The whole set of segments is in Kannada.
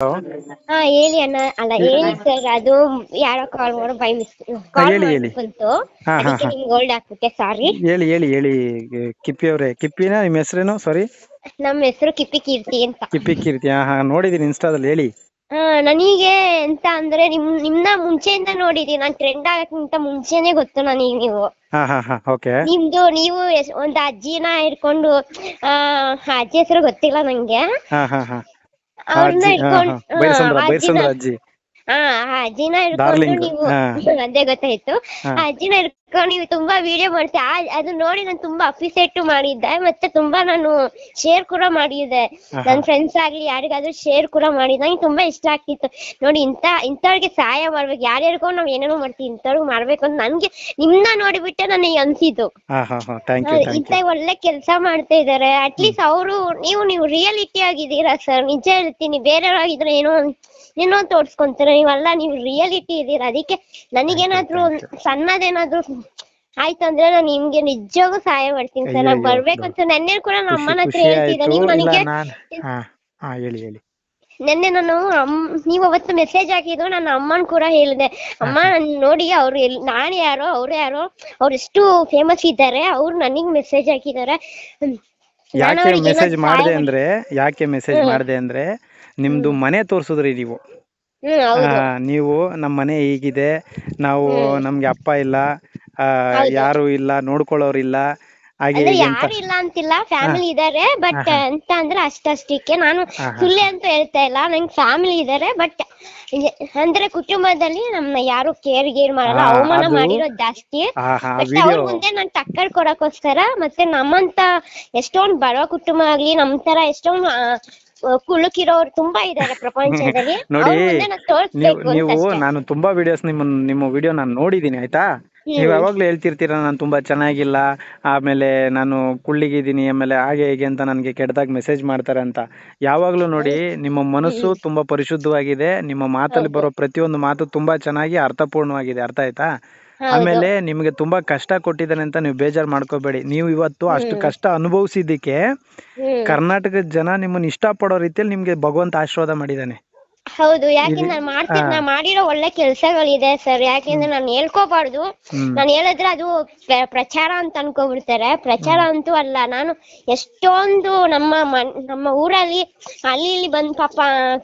ಹಾ ಹೇಳಿ ಅಣ್ಣ. ಅಲ್ಲ ಹೇಳಿ. ಸರ್ ಅದು ಯಾರೋ ಕಾಲ್ ಮಾಡೋ ಬೈ ಮಿಸ್ ಕಾಲ್ ಹೇಳಿ, ಹೇಳಿ. ಬಂತು ಹಾ, ಹಾ, ಅದಕ್ಕೆ ಹಾ. ನಿಮ್ಗೆ ಹೋಲ್ಡ್ ಹಾಕ್ಬಿಟ್ಟೆ ಸಾರಿ ಹೇಳಿ ಹೇಳಿ ಹೇಳಿ ಕಿಪ್ಪಿ ಅವರೇ. ಕಿಪ್ಪಿನ ನಿಮ್ಮ ಹೆಸರೇನು? ಸಾರಿ ನಮ್ಮ ಹೆಸರು ಕಿಪ್ಪಿ ಕೀರ್ತಿ ಅಂತ. ಕಿಪ್ಪಿ ಕೀರ್ತಿ ಹಾ ಹಾ. ನೋಡಿದ್ದೀನಿ ಇನ್ಸ್ಟಾದಲ್ಲಿ ಹೇಳಿ. ಹಾ ನನಗೆ ಎಂತ ಅಂದ್ರೆ ನಿಮ್ ನಿಮ್ನ ಮುಂಚೆಯಿಂದ ನೋಡಿದೀನಿ. ನಾನ್ ಟ್ರೆಂಡ್ ಆಗಕ್ಕಿಂತ ಮುಂಚೆನೆ ಗೊತ್ತು ನನಗೆ ನೀವು. ಹಾ ಹಾ ಹಾ ಓಕೆ. ನಿಮ್ದು ನೀವು ಎಸ್- ಒಂದ್ ಅಜ್ಜಿನ ಹಿಡ್ಕೊಂಡು ಆ ಆ ಅಜ್ಜಿ ಹೆಸರು ಗೊತ್ತಿಲ್ಲ ನಂಗೆ. ಹಾ ಹಾ ಹಾ. ಅವ್ರನ್ನ ಆ ಅಜ್ಜಿನ ಹಿಡ್ಕೊಂಡು ನೀವು. ಅದೇ ಗೊತ್ತಾಯ್ತು. ಆ ಅಜ್ಜಿನ ನೀವು ತುಂಬಾ ವಿಡಿಯೋ ಮಾಡ್ತೀಯ ಅದು ನೋಡಿ ನಾನು ತುಂಬಾ ಅಪ್ರಿಸಿಯೇಟ್ ಮಾಡಿದ್ದೆ. ಮತ್ತೆ ತುಂಬಾ ನಾನು ಶೇರ್ ಕೂಡ ಮಾಡಿದ್ದೆ. ನನ್ ನನ್ನ ಫ್ರೆಂಡ್ಸ್ ಆಗ್ಲಿ ಯಾರಿಗಾದ್ರೂ ಶೇರ್ ಕೂಡ ಮಾಡಿದ್ದೆ. ನಂಗೆ ತುಂಬಾ ಇಷ್ಟ ಆಗ್ತಿತ್ತು. ನೋಡಿ ಇಂತ ಇಂಥವ್ರಿಗೆ ಸಹಾಯ ಮಾಡ್ಬೇಕು. ಯಾರ್ಯಾರಿಗೋ ನಾವ್ ಏನೇನೋ ಮಾಡ್ತೀವಿ ಇಂಥವ್ರಿಗೆ ಮಾಡ್ಬೇಕು ಅಂತ ನನ್ಗೆ ನಿಮ್ನ ನೋಡಿಬಿಟ್ಟೆ ನನಗೆ ಅನ್ಸಿದ್ದು. ಇಂತ ಒಳ್ಳೆ ಕೆಲಸ ಮಾಡ್ತಾ ಇದಾರೆ. ಅಟ್ಲೀಸ್ಟ್ ಅವರು ನೀವು ನೀವು ರಿಯಾಲಿಟಿ ಆಗಿದ್ದೀರಾ ಸರ್ ನಿಜ ಹೇಳ್ತೀನಿ ಬೇರೆಯವ್ರಾಗಿದ್ರೆ ಏನೋ ಏನೋ ತೋರ್ಸ್ಕೊಂತಾರೆ. ನೀವಲ್ಲ ನೀವು ರಿಯಾಲಿಟಿ ಇದ್ದೀರಾ? ಅದಕ್ಕೆ ನನಗೇನಾದ್ರೂ ಒಂದ್ ಸಣ್ಣದೇನಾದ್ರೂ ಆಯ್ತಂದ್ರೆ ನಾನು ನಿಮ್ಗೆ ನಿಜವಾಗೂ ಸಹಾಯ ಮಾಡ್ತೀನಿ ಸರ್. ನಾನು ಬರ್ಬೇಕು ಅಂತ ನೆನ್ನೆ ಕೂಡ ನಮ್ಮ ಅಮ್ಮನ ಹತ್ರ ಖುಷಿ ಹೇಳ್ತಿದ್ದೆ. ಆಯ್ತು. ನೀವು ನನಗೆ ಹಾ ಹಾ ಹೇಳಿ ಹೇಳಿ. ನೆನ್ನೆ ನಾನು ನೀವು ಅವತ್ತು ಮೆಸೇಜ್ ಹಾಕಿದ್ರು ನಾನು ಅಮ್ಮನ್ ಕೂಡ ಹೇಳಿದೆ. ಅಮ್ಮ ನೋಡಿ ಅವ್ರು ನಾನ್ ಯಾರೋ ಅವ್ರು ಯಾರೋ ಅವ್ರು ಎಷ್ಟು ಫೇಮಸ್ ಇದ್ದಾರೆ ಅವ್ರು ನನಗ್ ಮೆಸೇಜ್ ಹಾಕಿದ್ದಾರೆ. ಯಾಕೆ ಮೆಸೇಜ್ ಮಾಡ್ದೆ ಅಂದ್ರೆ ಯಾಕೆ ಮೆಸೇಜ್ ಮಾಡಿದೆ ಅಂದ್ರೆ ನಿಮ್ದು ಮನೆ ತೋರಿಸಿದ್ರಿ ನೀವು. ನೀವು ನಮ್ಮ ಮನೆ ಹೀಗಿದೆ. ನಾವು ನಮ್ಗೆ ಅಪ್ಪ ಇಲ್ಲ. ಯಾರು ಇಲ್ಲ ನೋಡ್ಕೊಳ್ಳೋರಿಲ್ಲ ಹಾಗೆ ಅಂದ್ರೆ ಯಾರು ಇಲ್ಲ ಅಂತಿಲ್ಲ ಫ್ಯಾಮಿಲಿ ಇದಾರೆ ಬಟ್ ಅಂತ ಅಂದ್ರೆ ಅಷ್ಟಷ್ಟಕ್ಕೆ ನಾನು ಸುಳ್ಳೆ ಅಂತ ಹೇಳ್ತಾ ಇಲ್ಲ ನಂಗೆ ಫ್ಯಾಮಿಲಿ ಇದಾರೆ ಬಟ್ ಅಂದ್ರೆ ಕುಟುಂಬದಲ್ಲಿ ನಮ್ಮ ಯಾರು ಕೇರ್ ಗೇರ್ ಮಾಡಲ್ಲ ಅವಮಾನ ಮಾಡಿರೋದು ಜಾಸ್ತಿ. ಅವ್ರ ಮುಂದೆ ನಾನ್ ಟಕ್ಕರ್ ಕೊಡಕ್ಕೋಸ್ಕರ ಮತ್ತೆ ನಮ್ಮಂತ ಎಷ್ಟೊಂದ್ ಬಡವ ಕುಟುಂಬ ಆಗ್ಲಿ ನಮ್ ತರ ಎಷ್ಟೊಂದ್ ಕುಳುಕಿರೋರ್ ತುಂಬಾ ಇದಾರೆ ಪ್ರಪಂಚದಲ್ಲಿ. ನೋಡಿ, ನೀವು. ನಾನು ತುಂಬಾ ವಿಡಿಯೋಸ್ ನಿಮ್ಮ ನಿಮ್ಮ ವಿಡಿಯೋ ನಾನು ನೋಡಿದೀನಿ ಆಯ್ತಾ? ನೀವು ಯಾವಾಗ್ಲೂ ಹೇಳ್ತಿರ್ತೀರ ನಾನು ತುಂಬಾ ಚೆನ್ನಾಗಿಲ್ಲ ಆಮೇಲೆ ನಾನು ಕುಳ್ಳಿಗಿದ್ದೀನಿ ಆಮೇಲೆ ಹಾಗೆ ಹೀಗೆ ಅಂತ ನನಗೆ ಕೆಟ್ಟದಾಗ ಮೆಸೇಜ್ ಮಾಡ್ತಾರೆ ಅಂತ. ಯಾವಾಗ್ಲೂ ನೋಡಿ ನಿಮ್ಮ ಮನಸ್ಸು ತುಂಬಾ ಪರಿಶುದ್ಧವಾಗಿದೆ ನಿಮ್ಮ ಮಾತಲ್ಲಿ ಬರೋ ಪ್ರತಿಯೊಂದು ಮಾತು ತುಂಬಾ ಚೆನ್ನಾಗಿ ಅರ್ಥಪೂರ್ಣವಾಗಿದೆ ಅರ್ಥ ಆಯ್ತಾ? ಆಮೇಲೆ ನಿಮಗೆ ತುಂಬಾ ಕಷ್ಟ ಕೊಟ್ಟಿದ್ದಾನೆ ಅಂತ ನೀವು ಬೇಜಾರ್ ಮಾಡ್ಕೋಬೇಡಿ. ನೀವು ಇವತ್ತು ಅಷ್ಟು ಕಷ್ಟ ಅನುಭವಿಸಿದ್ದಕ್ಕೆ ಕರ್ನಾಟಕದ ಜನ ನಿಮ್ಮನ್ನ ಇಷ್ಟಪಡೋ ರೀತಿಯಲ್ಲಿ ನಿಮ್ಗೆ ಭಗವಂತ ಆಶೀರ್ವಾದ ಮಾಡಿದ್ದಾನೆ. ಹೌದು ಯಾಕೆಂದ್ರೆ ನಾನು ಮಾಡ್ತೀನಿ ನಾ ಮಾಡಿರೋ ಒಳ್ಳೆ ಕೆಲ್ಸಗಳಿದೆ ಸರ್. ಯಾಕೆಂದ್ರೆ ನಾನು ಹೇಳ್ಕೋಬಾರ್ದು. ನಾನು ಹೇಳಿದ್ರೆ ಅದು ಪ್ರಚಾರ ಅಂತ ಅನ್ಕೋಬಿಡ್ತಾರೆ. ಪ್ರಚಾರ ಅಂತೂ ಅಲ್ಲ ನಾನು ಎಷ್ಟೊಂದು ನಮ್ಮ ಮನ್ ನಮ್ಮ ಊರಲ್ಲಿ ಅಲ್ಲಿ ಇಲ್ಲಿ ಬಂದ್ ಪಾಪ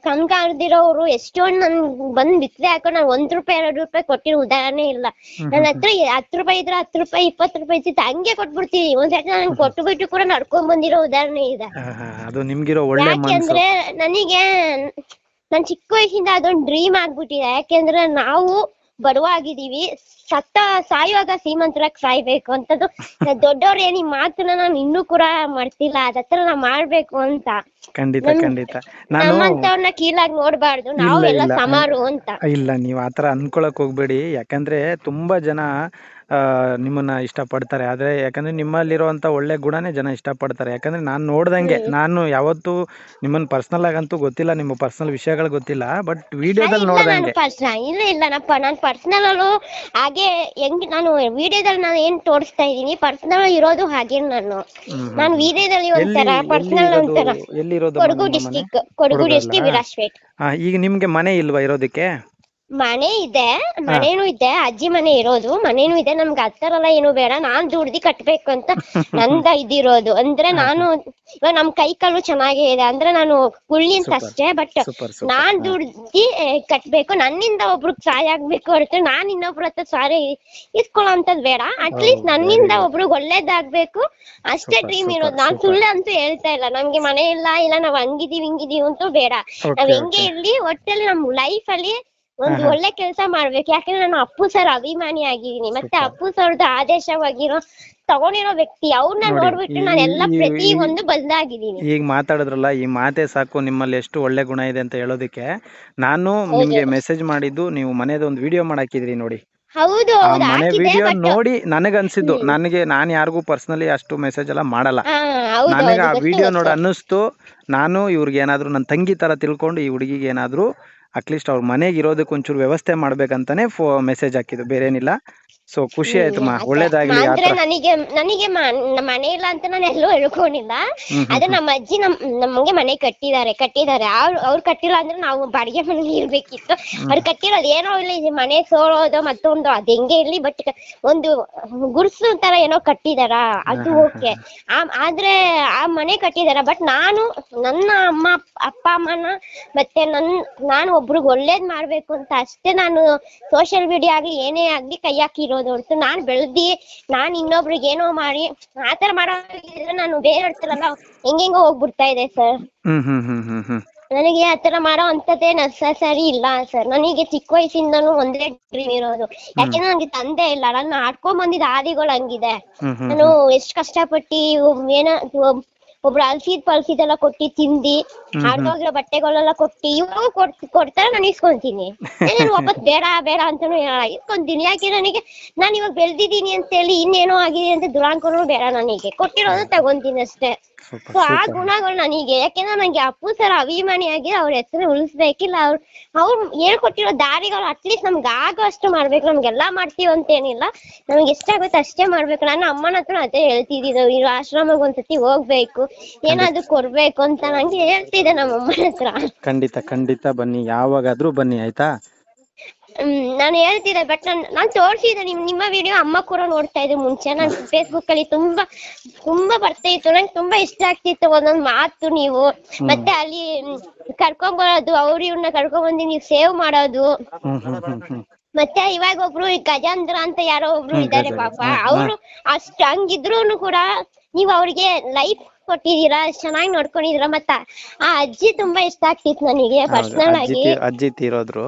ಕಣ್ಕಾಣದಿರೋರು ಎಷ್ಟೊಂದು ನನ್ ಬಂದ್ ಬಿತ್ತದೆ ಹಾಕೊಂಡು ನಾನು ಒಂದ್ ರೂಪಾಯಿ ಎರಡು ರೂಪಾಯಿ ಕೊಟ್ಟಿರೋ ಉದಾಹರಣೆ ಇಲ್ಲ. ನನ್ನ ಹತ್ರ ಹತ್ ಹತ್ತು ರೂಪಾಯಿ ಇದ್ರೆ ಹತ್ತು ರೂಪಾಯಿ ಇಪ್ಪತ್ತು ರೂಪಾಯಿ ಇತ್ತು ಹಂಗೆ ಕೊಟ್ಬಿಡ್ತೀನಿ. ಒಂದ್ಸತಿ ನಾನು ಕೊಟ್ಟು ಬಿಟ್ಟು ಕೂಡ ನಡ್ಕೊಂಡ್ ಬಂದಿರೋ ಉದಾಹರಣೆ ಇದೆ. ಯಾಕೆಂದ್ರೆ ನನಗೆ ನನ್ ಚಿಕ್ಕ ವಯಸ್ಸಿಂದ ಅದೊಂದ್ ಡ್ರೀಮ್ ಆಗ್ಬಿಟ್ಟಿದೆ. ಯಾಕೆಂದ್ರೆ ನಾವು ಬಡವಾಗಿದೀವಿ ಸತ್ತ ಸಾಯುವಾಗ ಶ್ರೀಮಂತರಾಗ್ ಸಾಯ್ಬೇಕು ಅಂತದ್ದು. ದೊಡ್ಡವ್ರ ಏನ್ ಈ ಮಾತನ್ನ ನಾನು ಇನ್ನೂ ಕೂಡ ಮಾಡ್ತಿಲ್ಲ ಅದತ್ರ ನಾ ಮಾಡ್ಬೇಕು ಅಂತ. ಖಂಡಿತ ಖಂಡಿತ. ನಾನು ನಮ್ಮಂತವ್ರನ್ನ ಕೀಳಾಗಿ ನೋಡ್ಬಾರ್ದು. ನಾವೆಲ್ಲ ಸಮಾರು ಅಂತ. ಇಲ್ಲ ನೀವ್ ಆತರ ಅನ್ಕೊಳಕ್ ಹೋಗ್ಬೇಡಿ. ಯಾಕಂದ್ರೆ ತುಂಬಾ ಜನ ನಿಮ್ಮನ್ನ ಇಷ್ಟಪಡ್ತಾರೆ. ಆದ್ರೆ ಯಾಕಂದ್ರೆ ನಿಮ್ಮಲ್ಲಿರುವಂಥ ಒಳ್ಳೆ ಗುಣನೇ ಜನ ಇಷ್ಟಪಡ್ತಾರೆ. ಯಾಕಂದರೆ ನಾನು ನೋಡ್ದಂಗೆ ನಾನು ಯಾವತ್ತೂ ನಿಮ್ಮನ್ನ ಪರ್ಸ್ನಲ್ ಆಗಂತೂ ಗೊತ್ತಿಲ್ಲ ನಿಮ್ಮ ಪರ್ಸ್ನಲ್ ವಿಷಯಗಳು ಗೊತ್ತಿಲ್ಲ ಬಟ್ ವಿಡಿಯೋದಲ್ಲಿ ನೋಡ್ದಂಗೆ. ಪರ್ಸನಲ್ ಇಲ್ಲ ಇಲ್ಲ ನಪ್ಪ ನಾನು ಪರ್ಸನಲ್ ಅಲ್ಲೂ ಹಾಗೆ ಹೆಂಗ್ ನಾನು ವಿಡಿಯೋದಲ್ಲಿ ನಾನು ಏನ್ ತೋರಿಸ್ತಾ ಇದ್ದೀನಿ ಪರ್ಸ್ನಲ್ ಇರೋದು ಹಾಗೆ ನಾನು. ನಾನು ವಿಡಿಯೋದಲ್ಲಿ ಒಂಥರ ಪರ್ಸ್ನಲ್ ಒಂಥರ ಎಲ್ಲಿರೋದು ಕೊಡಗು ಡಿಸ್ಟಿಕ್ ಕೊಡಗು? ಡಿಸ್ಟಿಕ್ ವಿರಾಜ್ಪೇಟ್. ಈಗ ನಿಮ್ಗೆ ಮನೆ ಇಲ್ವಾ ಇರೋದಕ್ಕೆ? ಮನೆ ಇದೆ ಮನೇನು ಇದೆ ಅಜ್ಜಿ ಮನೆ ಇರೋದು ಮನೇನು ಇದೆ ನಮ್ಗೆ ಅತ್ತರಲ್ಲ ಏನು ಬೇಡ ನಾನ್ ದುಡ್ದಿ ಕಟ್ಬೇಕು ಅಂತ ನಂದ ಇದಿರೋದು. ಅಂದ್ರೆ ನಾನು ಇವಾಗ ನಮ್ ಕೈ ಕಾಲು ಚೆನ್ನಾಗೇ ಇದೆ ಅಂದ್ರೆ ನಾನು ಕುಳ್ಳಿ ಅಂತ ಅಷ್ಟೇ ಬಟ್ ನಾನ್ ದುಡ್ದಿ ಕಟ್ಬೇಕು ನನ್ನಿಂದ ಒಬ್ರಿಗೆ ಸಹಾಯ ಆಗ್ಬೇಕು ಹೊರತು ನಾನ್ ಇನ್ನೊಬ್ರ ಹತ್ರ ಸಾರಿ ಇಸ್ಕೊಳ್ಳೋ ಅಂತದ್ ಬೇಡ. ಅಟ್ಲೀಸ್ಟ್ ನನ್ನಿಂದ ಒಬ್ರಿಗೆ ಒಳ್ಳೇದಾಗ್ಬೇಕು ಅಷ್ಟೇ ಡ್ರೀಮ್ ಇರೋದು. ನಾನ್ ಸುಳ್ಳು ಅಂತೂ ಹೇಳ್ತಾ ಇಲ್ಲ ನಮ್ಗೆ ಮನೆ ಇಲ್ಲ ಇಲ್ಲ ನಾವ್ ಹಂಗಿದೀವಿ ಹಿಂಗಿದೀವಿ ಅಂತೂ ಬೇಡ. ನಾವ್ ಹೆಂಗೆ ಇರ್ಲಿ ಒಟ್ಟಲ್ಲಿ ನಮ್ ಲೈಫ್ ಅಲ್ಲಿ ಒಂದು ಒಳ್ಳೆ ಕೆಲಸ ಮಾಡ್ಬೇಕು. ಯಾಕಂದ್ರೆ ನಾನು ಅಪ್ಪು ಸರ್ ಅಭಿಮಾನಿ ಆಗಿದ್ದೀನಿ. ಮತ್ತೆ ಅಪ್ಪು ಸರ್ದ ಆದೇಶವಾಗಿರೋ ತಗೊಂಡಿರೋ ವ್ಯಕ್ತಿ ಅವ್ರನ್ನ ನೋಡಿ, ನೋಡ್ಬಿಟ್ಟು ಈ- ನಾನು ಎಲ್ಲ ಈ- ಪ್ರತಿ ಒಂದು ಬದಲಾಗಿದ್ದೀನಿ ಈಗ ಮಾತಾಡಿದ್ರಲ್ಲ ಈ ಮಾತೆ ಸಾಕು ನಿಮ್ಮಲ್ಲಿ ಎಷ್ಟು ಒಳ್ಳೆ ಗುಣ ಇದೆ ಅಂತ ಹೇಳೋದಕ್ಕೆ. ನಾನು ನಿಮ್ಗೆ ಮೆಸೇಜ್ ಮಾಡಿದ್ದು ನೀವು ಮನೆದ ಒಂದು ವಿಡಿಯೋ ಮಾಡಾಕಿದ್ರಿ ನೋಡಿ. ಹೌದು ಆ ಹೌದು ಮನೆ ಹಾಕಿದೆ ವಿಡಿಯೋ ಬಟ್ ನೋಡಿ ನನಗನ್ಸಿದ್ದು. ನನಗೆ ನಾನು ಯಾರಿಗೂ ಪರ್ಸನಲಿ ಅಷ್ಟು ಮೆಸೇಜ್ ಎಲ್ಲ ಮಾಡಲ್ಲ. ಹಾ ಹೌದು ನನಗೆ ಆ ಹೌದು, ವಿಡಿಯೋ ನೋಡಿ. ಅನ್ನಿಸ್ತು. ನಾನು ಇವ್ರಿಗೆ ಏನಾದ್ರು ನನ್ನ ತಂಗಿ ತರ ತಿಳ್ಕೊಂಡು ಈ ಹುಡುಗಿಗೆ ಏನಾದ್ರು ಅಟ್ಲೀಸ್ಟ್ ಅವ್ರ ಮನೆಗೆ ಇರೋದಕ್ಕೆ ಒಂಚೂರು ವ್ಯವಸ್ಥೆ ಮಾಡ್ಬೇಕಂತಾನೆ ಫೋ ಮೆಸೇಜ್ ಹಾಕಿದ್ದು. ಬೇರೆ ಏನಿಲ್ಲ ಸೊ ಖುಷಿ ಆಯ್ತಮ್ಮ. ಒಳ್ಳೇದಾಗ್ಲಿ ಆತರ ನನಗೆ ನನಗೆ ಮ- ಮನೆ ಇಲ್ಲ ಅಂತ ನಾನು ಎಲ್ಲೂ ಹೇಳ್ಕೊಂಡಿಲ್ಲ. ಅದೇ ನಮ್ಮ ಅಜ್ಜಿ ನಮ್ ನಮ್ಗೆ ಮನೆ ಕಟ್ಟಿದ್ದಾರೆ ಕಟ್ಟಿದ್ದಾರೆ. ಅವ್ರು ಅವ್ರು ಕಟ್ಟಿಲ್ಲ ಅಂದ್ರೆ ನಾವು ಬಾಡಿಗೆ ಮನೇಲಿ ಇರ್ಬೇಕಿತ್ತು. ಅವ್ರು ಕಟ್ಟಿರೋದು ಏನೋ ಇಲ್ಲ ಇದು ಮನೆ ಸೋಳೋದು ಮತ್ತೊಂದು ಅದ್ ಹೆಂಗೆ ಇರ್ಲಿ ಬಟ್ ಒಂದು ಗುಡ್ಸು ತರ ಏನೋ ಕಟ್ಟಿದಾರ ಅದು ಓಕೆ. ಆದ್ರೆ ಆ ಮನೆ ಕಟ್ಟಿದಾರ ಬಟ್ ನಾನು ನನ್ನ ಅಮ್ಮ ಅಪ್ಪ ಅಮ್ಮನ ಮತ್ತೆ ನನ್ ನಾನು ಒಬ್ರಿಗೆ ಒಳ್ಳೇದ್ ಮಾಡ್ಬೇಕು ಅಂತ ಅಷ್ಟೇ ನಾನು ಸೋಷಿಯಲ್ ಮೀಡಿಯಾ ಆಗ್ಲಿ ಏನೇ ಆಗ್ಲಿ ಕೈ ಹಾಕಿರೋದು ಹೊರ್ತು ನಾನ್ ಬೆಳ್ದಿ ನಾನ್ ಇನ್ನೊಬ್ರಿಗೆ ಏನೋ ಮಾಡಿ ಆತರ ಮಾಡೋ ನಾನು ಬೇರೆ ಇರ್ತಾರಲ್ಲ ಹೆಂಗೆಂಗೋ ಹೋಗ್ಬಿಡ್ತಾ ಇದೆ ಸರ್. ನನಗೆ ತರ ಆತರ ಮಾಡೋ ಅಂತದೇ ನೆಸಸರಿ ಇಲ್ಲ ಸರ್. ನನಗೆ ಚಿಕ್ಕ ವಯಸ್ಸಿಂದನು ಒಂದೇ ಡ್ರೀಮ್ ಇರೋದು. ಯಾಕೆಂದ್ರೆ ನನಗೆ ತಂದೆ ಇಲ್ಲ. ನಾನು ಆಡ್ಕೊಂಡ್ ಬಂದಿದ್ದ ಹಾದಿಗಳು ಹಂಗಿದೆ. ನಾನು ಎಷ್ಟ್ ಕಷ್ಟಪಟ್ಟಿ ಪಟ್ಟಿ ಏನ ಒಬ್- ಒಬ್ರು ಅಲ್ಸಿದ್ ಪಲ್ಸಿದೆಲ್ಲ ಕೊಟ್ಟಿ ತಿಂದಿ ಹರಿದೋಗಿರೋ ಬಟ್ಟೆಗಳೆಲ್ಲ ಕೊಟ್ಟಿ ಕೊಡ್ ಕೊಡ್ತಾರೆ ನಾನು ಇಸ್ಕೊಂತೀನಿ. ನಾನು ವಾಪಸ್ ಬೇಡ ಬೇಡ ಅಂತಾನು ಇಸ್ಕೊಂತೀನಿ. ಯಾಕೆ ನನಗೆ ನಾನು ಇವಾಗ ಬೆಳೆದಿದ್ದೀನಿ ಅಂತ ಹೇಳಿ ಇನ್ನೇನೋ ಆಗಿದೆ ಅಂತ ದುರಾಂಕನೂ ಬೇಡ ನನಗೆ. ಕೊಟ್ಟಿರೋದು ತಗೊಂತೀನಿ ಅಷ್ಟೇ. ಆ ಗುಣಗಳು ನನಗೆ ಯಾಕೆಂದ್ರೆ ನಂಗೆ ಅಪ್ಪು ಸರ್ ಅಭಿಮಾನಿಯಾಗಿ ಅವ್ರ ಹೆಸರು ಉಳಿಸ್ಬೇಕಿಲ್ಲ. ಅವ್ರು ಅವ್ರು ಹೇಳ್ಕೊಟ್ಟಿರೋ ದಾರಿಗಳು ಅಟ್ಲೀಸ್ಟ್ ನಮ್ಗೆ ಆಗೋ ಅಷ್ಟು ಮಾಡ್ಬೇಕು. ನಮ್ಗೆಲ್ಲಾ ಮಾಡ್ತೀವಿ ಅಂತ ಏನಿಲ್ಲ ನಮ್ಗೆ ಎಷ್ಟಾಗುತ್ತೆ ಅಷ್ಟೇ ಮಾಡ್ಬೇಕು. ನಾನು ಅಮ್ಮನ ಹತ್ರ ಅದೇ ಹೇಳ್ತಿದ್ದಿದ್ದು ಇರೋ ಆಶ್ರಮಕ್ಕೆ ಒಂದ್ಸತಿ ಹೋಗ್ಬೇಕು. ಏನಾದ್ರು ಕೊಡ್ಬೇಕು ಅಂತ ನಂಗೆ ಹೇಳ್ತಿದ್ದೆ ನಮ್ಮ ಅಮ್ಮನ ಹತ್ರ. ಖಂಡಿತ ಖಂಡಿತ ಬನ್ನಿ. ಯಾವಾಗಾದ್ರೂ ಬನ್ನಿ ಆಯ್ತಾ? ನಾನು ಹೇಳ್ತಿದ್ದೆ ಬಟ್ ನಾನ್ ನಾನ್ ತೋರ್ಸಿದ್ದೆ ನಿಮ್ ನಿಮ್ಮ ವಿಡಿಯೋ ಅಮ್ಮ ಕೂಡ ನೋಡ್ತಾ ಇದ್ದೆ ಮುಂಚೆ. ನಾನ್ ಫೇಸ್ಬುಕ್ ಅಲ್ಲಿ ತುಂಬಾ ತುಂಬಾ ಬರ್ತಾ ಇತ್ತು. ನಂಗೆ ತುಂಬಾ ಇಷ್ಟ ಆಗ್ತಿತ್ತು ಒಂದೊಂದ್ ಮಾತು ನೀವು. ಮತ್ತೆ ಅಲ್ಲಿ ಕರ್ಕೊಂಡ್ ಬರೋದು ಅವ್ರ ಇವ್ರನ್ನ ಕರ್ಕೊಂಡ್ ಬಂದು ನೀವು ಸೇವ್ ಮಾಡೋದು. ಮತ್ತೆ ಇವಾಗ ಒಬ್ರು ಈ ಗಜೇಂದ್ರ ಅಂತ ಯಾರೋ ಒಬ್ರು ಇದಾರೆ. ಪಾಪ. ಅವ್ರು ಅಷ್ಟ್ ಹಂಗಿದ್ರು ಕೂಡ ನೀವ್ ಅವ್ರಿಗೆ ಲೈಫ್ ಕೊಟ್ಟಿದೀರಾ ಚೆನ್ನಾಗಿ ನೋಡ್ಕೊಂಡಿದೀರಾ ಮತ್ತ ಆ ಅಜ್ಜಿ ತುಂಬಾ ಇಷ್ಟ ಆಗ್ತಿತ್ತು ನನಗೆ ಪರ್ಸನಲ್ ಆಗಿ. ಅಜ್ಜಿ ತೀರೋದ್ರು.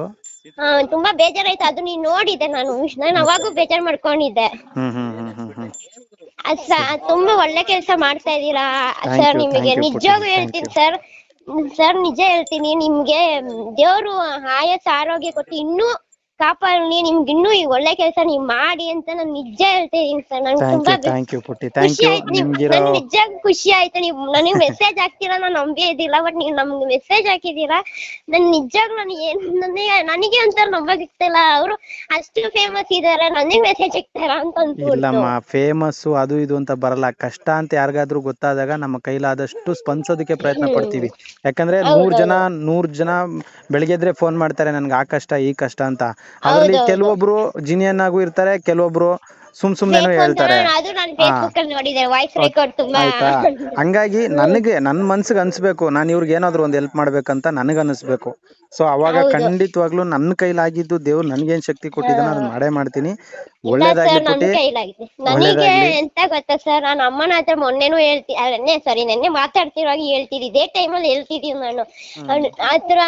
ತುಂಬಾ ಬೇಜಾರಾಯ್ತು. ಅದು ನೀನ್ ನೋಡಿದೆ ನಾನು. ನಾನು ಅವಾಗೂ ಬೇಜಾರ್ ಮಾಡ್ಕೊಂಡಿದ್ದೆ. ತುಂಬಾ ಒಳ್ಳೆ ಕೆಲಸ ಮಾಡ್ತಾ ಇದ್ದೀರಾ? Thank ಸರ್ ನಿಮಗೆ ನಿಜವಾಗೂ ಹೇಳ್ತೀನಿ ಸರ್. ಸರ್ ನಿಜ ಹೇಳ್ತೀನಿ. ನಿಮ್ಗೆ ದೇವ್ರು ಆಯಸ್ ಆರೋಗ್ಯ ಕೊಟ್ಟು ಇನ್ನೂ ಕಾಪಾಡಲಿ ನಿಮ್ಗೆ ಇನ್ನೂ ಈ ಒಳ್ಳೆ ಕೆಲಸ ನೀವ್ ಮಾಡಿ ಅಂತ ನಾನು ನಿಜ ಹೇಳ್ತಾ ಇದೀನಿ ಸರ್. ನಂಗೆ ತುಂಬಾ ಥ್ಯಾಂಕ್ ಯು ಪುಟ್ಟಿ. ಥ್ಯಾಂಕ್ ಖುಷಿ ಯು ಆಯ್ತು ನಿಮ್ ನಿಮ್ಗಿರೋ ನನ್ಗೆ ನಿಜ ಖುಷಿ ಆಯ್ತು. ನೀವು ನನಗೆ ಮೆಸೇಜ್ ಹಾಕ್ತೀರಾ ನಾನು ನಂಬೇ ಇದ್ದಿಲ್ಲ ಬಟ್ ನೀವು ನಮ್ಗೆ ಮೆಸೇಜ್ ಹಾಕಿದೀರಾ ನನ್ ನಿಜ ನಾನು ಏನ್ ನನಗೆ ನನಗೆ ಒಂಥರ ನಂಬಕ್ಕಿಲ್ಲ ಅವರು ಅಷ್ಟು ಫೇಮಸ್ ಇದಾರೆ ನನಗೆ ಮೆಸೇಜ್ ಹಾಕ್ತಾರ ಅಂತ ಅನ್ಸ್ಬಿಡ್ತು ಇಲ್ಲಮ್ಮ ಫೇಮಸ್ ಅದು ಇದು ಅಂತ ಬರಲ್ಲ. ಕಷ್ಟ ಅಂತ ಯಾರಿಗಾದ್ರೂ ಗೊತ್ತಾದಾಗ ನಮ್ಮ ಕೈಲಾದಷ್ಟು ಸ್ಪಂದಿಸೋದಕ್ಕೆ ಪ್ರಯತ್ನ ಪಡ್ತೀವಿ. ಯಾಕಂದ್ರೆ ನೂರ್ ಜನ ನೂರ್ ಜನ ಬೆಳಿಗ್ಗೆದ್ರೆ ಫೋನ್ ಮಾಡ್ತಾರೆ ನನ್ಗೆ ಆ ಕಷ್ಟ ಈ ಕಷ್ಟ ಅಂತ. ಅದ್ರಲ್ಲಿ ಕೆಲವೊಬ್ರು ಜಿನಿಯನ್ ಆಗು ಇರ್ತಾರೆ ಕೆಲವೊಬ್ರು ಸುಮ್ ಸುಮ್ನೆ ಹೇಳ್ತಾರೆ. ಆಯ್ತಾ? ಹಂಗಾಗಿ ನನಗೆ ನನ್ ಮನ್ಸಿಗೆ ಅನ್ಸ್ಬೇಕು ನಾನು ಇವ್ರಿಗೆ ಏನಾದ್ರು ಒಂದ್ ಹೆಲ್ಪ್ ಮಾಡ್ಬೇಕಂತ ನನಗ್ ಅನ್ಸ್ಬೇಕು. ಸೊ ಅವಾಗ ಖಂಡಿತವಾಗ್ಲೂ ನನ್ನ ಕೈಲಾಗಿದ್ದು ದೇವ್ರು ನನ್ಗೇನ್ ಶಕ್ತಿ ಕೊಟ್ಟಿದ್ದಾನ ಅದನ್ನ ಮಾಡೇ ಮಾಡ್ತೀನಿ. ಒಳ್ಳೇದಾಗಿ ನನಗೆ ಎಂತ ಗೊತ್ತಾ ಸರ್ ನಾನು ಅಮ್ಮನ ಹತ್ರ ಮೊನ್ನೆನೂ ಹೇಳ್ತಿ ನೆನ್ನೆ ಸಾರಿ ನೆನ್ನೆ ಮಾತಾಡ್ತಿರುವಾಗ ಹೇಳ್ತಿದ್ದೆ. ಇದೇ ಟೈಮಲ್ಲಿ ಹೇಳ್ತಿದೀನಿ ನಾನು. ಆತರ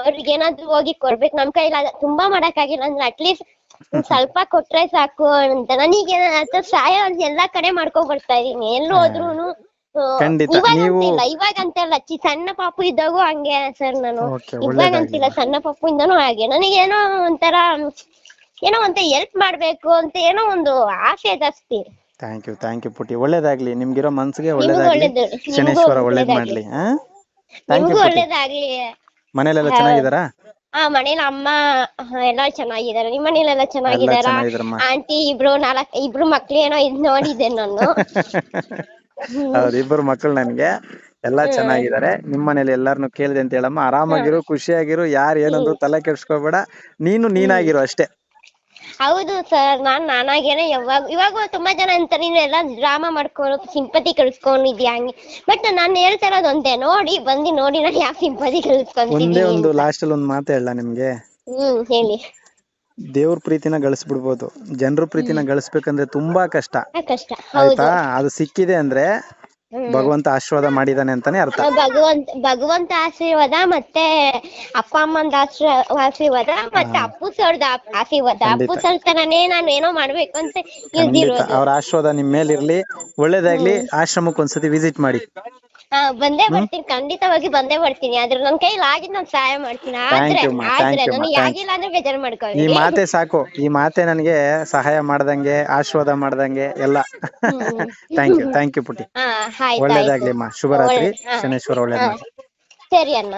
ಅವ್ರಿಗೆ ಏನಾದ್ರು ಹೋಗಿ ಕೊಡ್ಬೇಕು ನಮ್ ಕೈಲಾಗ ತುಂಬಾ ಮಾಡಕ್ಕಾಗಿಲ್ಲ ಅಂದ್ರೆ ಅಟ್ಲೀಸ್ಟ್ ಸ್ವಲ್ಪ ಕೊಟ್ರೆ ಸಾಕು ಅಂತ. ನನಗೆ ಆತರ ಸಹಾಯ ಒಂದ್ ಎಲ್ಲಾ ಕಡೆ ಮಾಡ್ಕೊಂಡ್ ಬರ್ತಾ ಇದೀನಿ. ಎಲ್ಲಿ ಹೋದ್ರೂನು ಖಂಡಿತ, ಇವಾಗ ನೀವು- ಅಂತಿಲ್ಲ. ಇವಾಗ ಅಂತಿಲ್ಲ. ಚಿ ಸಣ್ಣ ಪಾಪು ಇದ್ದಾಗೂ ಹಂಗೆ ಸರ್ ನಾನು. Okay. ಅಂತಿಲ್ಲ. ಸಣ್ಣ ಪಾಪು ಇಂದನೂ ಹಾಗೆ ನನಗೇನೋ ಒಂಥರ ಏನೋ ಒಂತ ಹೆಲ್ಪ್ ಮಾಡ್ಬೇಕು ಅಂತ ಏನೋ ಒಂದು ಆಸೆ ಜಾಸ್ತಿ ಥ್ಯಾಂಕ್ ಯು ಥ್ಯಾಂಕ್ ಯು ಪುಟ್ಟಿ. ಒಳ್ಳೇದಾಗ್ಲಿ. ನಿಮ್ಗಿರೋ ಮನ್ಸಿಗೆ ಒಳ್ಳೇದಾಗ್ಲಿ. ಒಳ್ಳೇದು. ನಿಮಗೂ ಶನೇಶ್ವರ ಒಳ್ಳೇದ್ ಒಳ್ಳೇದಾಗ್ಲಿ. ಮಾಡ್ಲಿ. ಹಾ? ಥ್ಯಾಂಕ್ ಯು ನಿಮಗೂ ಒಳ್ಳೇದಾಗ್ಲಿ. ಮನೇಲೆಲ್ಲ ಚೆನ್ನಾಗಿದಾರಾ ಆ ಮನೇಲಿ ಅಮ್ಮ ಎಲ್ಲ ಚೆನ್ನಾಗಿದ್ದಾರೆ. ನಿಮ್ಮ ಮನೇಲಿ ಎಲ್ಲ ಚೆನ್ನಾಗಿದಾರ ಚೆನ್ನಾಗಿದಾರಮ್ಮ ಆಂಟಿ ಇಬ್ರು ನಾಲ್ಕ್ ಇಬ್ರು ಮಕ್ಳು ಏನೋ ಇದ್ ನೋಡಿದ್ದೆ ನಾನು. ಹೌದು ಇಬ್ಬರು ಮಕ್ಕಳು ನನ್ಗೆ. ಎಲ್ಲಾ ಚೆನ್ನಾಗಿದ್ದಾರೆ. ನಿಮ್ ಮನೇಲಿ ಎಲ್ಲಾರ್ನು ಕೇಳಿದೆ ಅಂತ ಹೇಳಮ್ಮ. ಆರಾಮಾಗಿರು ಖುಷಿಯಾಗಿರು ಯಾರು ಏನಂದ್ರು ತಲೆ ಕೆಡ್ಸ್ಕೊಬೇಡ. ನೀನು ನೀನಾಗಿರು ಅಷ್ಟೇ. ಹೌದು ಸರ್ ನಾನ್ ನಾನಾಗೇನೆ ಯಾವಾಗ ಇವಾಗ ತುಂಬಾ ಜನ ಅಂತಾರೆ ನೀನು ಎಲ್ಲ ಡ್ರಾಮಾ ಮಾಡ್ಕೊಂಡು ಸಿಂಪತಿ ಕಳ್ಸ್ಕೊಂಡಿದ್ಯಾ ಹಂಗೆ. ಬಟ್ ನಾನು ಹೇಳ್ತಾ ಇರೋದು ಒಂದೇ ನೋಡಿ ಬಂದು ನೋಡಿ ನಾನು ಯಾವ ಸಿಂಪತಿ ಒಂದೇ ಒಂದು ಲಾಸ್ಟ್ ಅಲ್ಲಿ ಒಂದು ಮಾತು ಹೇಳ ನಿಮ್ಗೆ. ಹ್ಮ್ ಹೇಳಿ. ದೇವ್ರ ಪ್ರೀತಿನ ಗಳಿಸ್ಬಿಡ್ಬೋದು. ಜನರ ಪ್ರೀತಿನ ಗಳಿಸ್ಬೇಕಂದ್ರೆ ತುಂಬಾ ಕಷ್ಟ. ಆ ಕಷ್ಟ ಹೌದು. ಆಯ್ತಾ ಅದು ಸಿಕ್ಕಿದೆ ಅಂದ್ರೆ. ಭಗವಂತ ಆಶೀರ್ವಾದ ಮಾಡಿದಾನೆ ಅಂತಾನೆ ಅರ್ಥ. ಭಗವಂತ ಭಗವಂತ ಆಶೀರ್ವಾದ ಮತ್ತೆ ಅಪ್ಪ ಅಮ್ಮಂದ ಆಶ್ರ- ಆಶೀರ್ವಾದ ಮತ್ತೆ ಅಪ್ಪು ಸರ್ದ ಆಶೀರ್ವಾದ. ಅಪ್ಪು ಸರ್ ತರನೇ ನಾನು ಏನೋ ಮಾಡ್ಬೇಕು ಅಂತ ಖಂಡಿತ. ಅವ್ರ ಆಶೀರ್ವಾದ ನಿಮ್ ಮೇಲೆ ಇರ್ಲಿ. ಒಳ್ಳೇದಾಗ್ಲಿ. ಆಶ್ರಮಕ್ಕೆ ಒಂದ್ಸತಿ ವಿಸಿಟ್ ಮಾಡಿ. ಹಾ ಬಂದೇ ಬರ್ತೀನಿ. ಖಂಡಿತವಾಗಿ ಬಂದೇ ಬರ್ತೀನಿ. ಆದ್ರೆ ನನ್ ಕೈಲಿ ಆಗಿದ್ ನಾನು ಸಹಾಯ ಮಾಡ್ತೀನಿ. ಆದ್ರೆ you, ma. Thank ಆದ್ರೆ you, ma. ನನಗೆ Thank ಆಗಿಲ್ಲ ಅಂದ್ರೆ ಬೇಜಾರ್ ಈ ಮಾಡ್ಕೊಳ್ಳಿ ಮಾತೆ ಸಾಕು. ಈ ಮಾತೆ ನನಗೆ ಸಹಾಯ ಮಾಡ್ದಂಗೆ ಆಶೀರ್ವಾದ ಮಾಡ್ದಂಗೆ ಎಲ್ಲ. ಥ್ಯಾಂಕ್ ಯು ಥ್ಯಾಂಕ್ ಯು ಪುಟ್ಟಿ. ಹಾ ಆಯ್ತು ಒಳ್ಳೇದಾಗ್ಲಿ ಅಮ್ಮ ಶುಭರಾತ್ರಿ. ಶನೇಶ್ವರ ಒಳ್ಳೇದ್ ಸರಿ ಅಣ್ಣ.